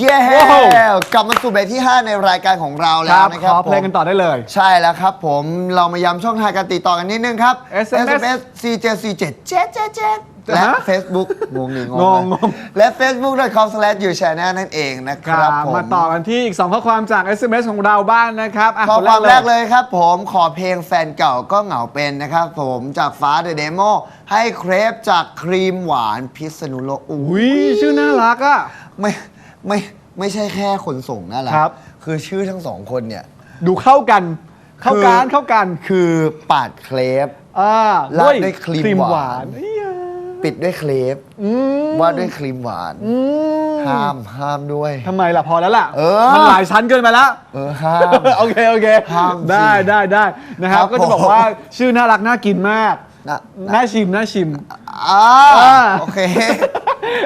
เย้ว้าว กลับมาสู่เบรกที่ 5 ในรายการของเราคแล้รัวบนะคขรับอเพลงกันต่อได้เลย ใช่แล้วครับผมเรามาย้ำช่องทางการติดต่อกันนิดนึงครับ SMS CJ47 เจ็ดเจ็ดเจ็ดและ ฮะ Facebook งงดิงงงงไหมงง และ facebook.com/youchannel นั่นเองนะคครัรับบผม มาต่อกันที่อีก 2 ข้อความจาก SMS ของเราบ้างนะครับอะข้อคนความแรกเลยครับผมขอเพลงแฟนเก่าก็เหงาเป็นนะครับผมจากฟ้าเดอะเดโมให้เครปจากครีมหวานพิษณุโลกอุ้อุ้ยยชื่อน่ารักอะไม่ ไม่ไม่ใช่แค่คนส่งนะล่ะครับ คือชื่อทั้งสองคนเนี่ย ดูเข้ากัน เข้ากันคือเข้ากันคือปาดเคลปอ่าราดด้วยครีมหวานเอี้ยปิดด้วยเคลปอืมวาดด้วยครีมหวานอืมห้ามห้ามด้วยทำไมล่ะพอแล้วล่ะเออมันหลายชั้นเกินไปแล้วเออห้ามโอเคโอเคห้ามสิได้ได้ได้นะครับครับก็จะบอกผมว่าชื่อน่ารักน่ากินมากนะน่าชิมน่าชิมอ่าอ่าโอเค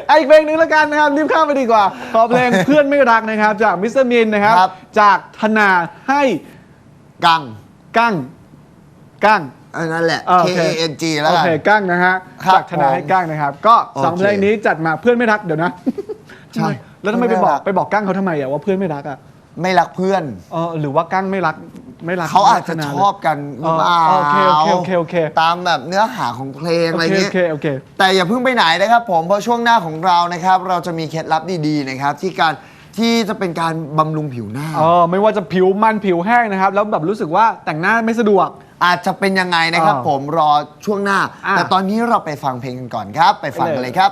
อะอีกเพลงหนึงแล้วกันนะครับรีบข้ามไปดีกว่า ขอเพลงเพื่อนไม่รักนะครับ จากมิสเตอร์มินนะครับ ครับ จากธนาให้กังกั้งกั้ง อันนั้นแหละ อ่า K โอเค A N G แล้วโอกัน เคกั้งนะฮะครับจากธนาให้ผมกั้งนะครับ ก็สองโอเคเพลงนี้จัดมาเพื่อนไม่รักเดี๋ยวนะใช่แล้วทำไมเพื่ไปอนไม่บอรักกไปบอกกั้งเขาทำไมอะว่าเพื่อนไม่รักอะไม่รักเพื่อน เออหรือว่ากั้งไม่รัก ไม่รักเขาอาจจะธนชอบกันหรือเปล่าอ๋อโอเคโอเคโอเคโอเค ตามแบบเนื้อหาของเพลงโออะไรเคเงี้โอยเคโอเค แต่อย่าเพิ่งไปไหนนะครับผมเพราะช่วงหน้าของเรานะครับ เราจะมีเคล็ดลับดีๆนะครับ ที่การที่จะเป็นการบำรุงผิวหน้า เออไม่ว่าจะผิวมันผิวแห้งนะครับ แล้วแบบรู้สึกว่าแต่งหน้าไม่สะดวก อาจจะเป็นยังไงนะครับอ่าผมรอช่วงหน้า อ่าแต่ตอนนี้เราไปฟังเพลงกันก่อนครับ ไปฟังกันเลยครับ